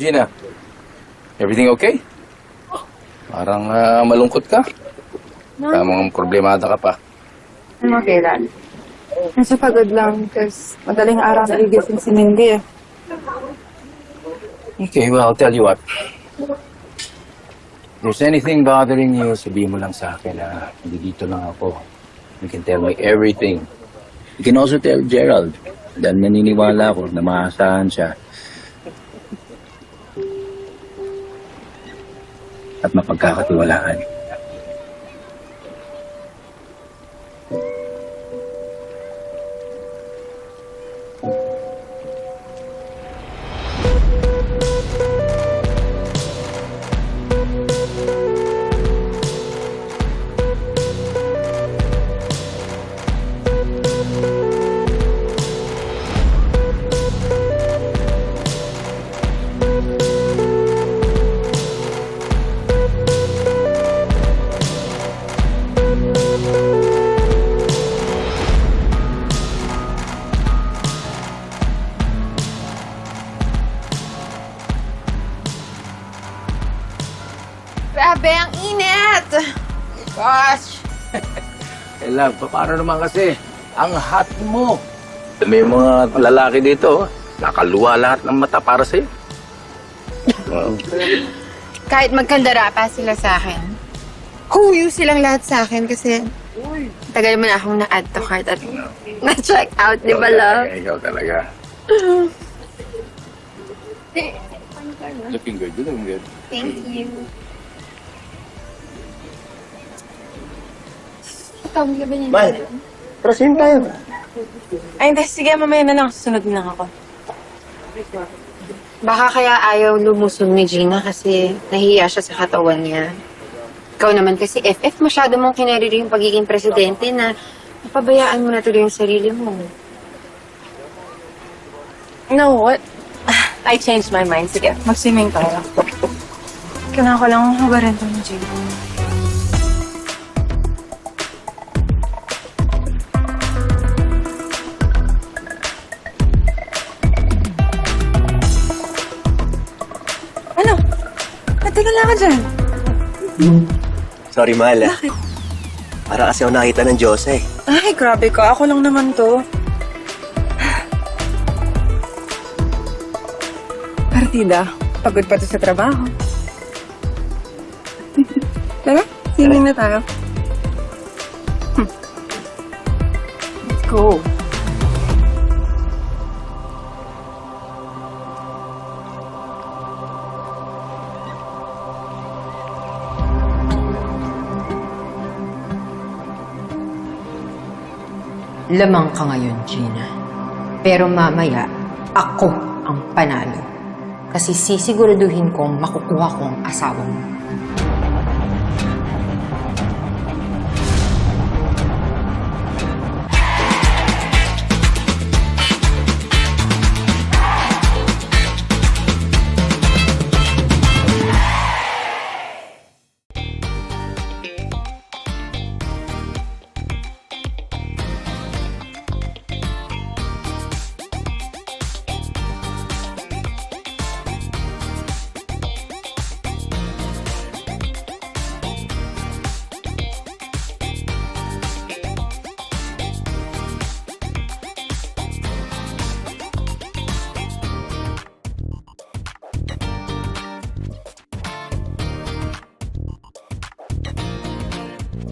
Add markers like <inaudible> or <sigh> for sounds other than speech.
Gina, everything okay? Parang ah, malungkot ka. Tamang problemada ka pa. I'm okay, Dad. Nasa pagod lang because madaling araw na igising si Mindy eh. Okay, well, I'll tell you what. If there's anything bothering you, sabihin mo lang sa akin na hindi dito lang ako. You can tell me everything. You can also tell Gerald dahil naniniwala ako na maasahan siya. At mapagkakatiwalaan. Grabe, ang init! Gosh! <laughs> Eh, love, paano naman kasi? Ang hot mo. May mga lalaki dito, oh. nakaluwa lahat ng mata para sa'yo. Wow. Kahit magkandara pa sila sa akin, huyo silang lahat sa akin kasi tagal mo na akong na-add to cart at na-check out, di ba, love? Ikaw talaga. <laughs> Looking good, you're looking good. Thank you. Hindi ka ba niyan? Mal, prosin tayo. Ay, hindi. Sige, mamaya na lang. Susunod na lang ako. Baka kaya ayaw lumusong ni Gina kasi nahiya siya sa katawan niya. Ikaw naman kasi FF masyado mong kinariri yung pagiging presidente na napabayaan mo na tuloy yung sarili mo. You know what? I changed my mind. Sige, mag-swimming tayo. Kailangan ko lang hubarin to ni Jay. Dyan. Sorry, Mal. ah. Para kasi ako nakita ng Diyos eh. Ay, grabe ka. Ako lang naman to. Partida, pagod pa to sa trabaho. <laughs> Tara, singing na tayo. Hmm. Let's go. Lamang ka ngayon, Gina. Pero mamaya, ako ang panalo. Kasi sisiguraduhin kong makukuha ko ang asawa mo.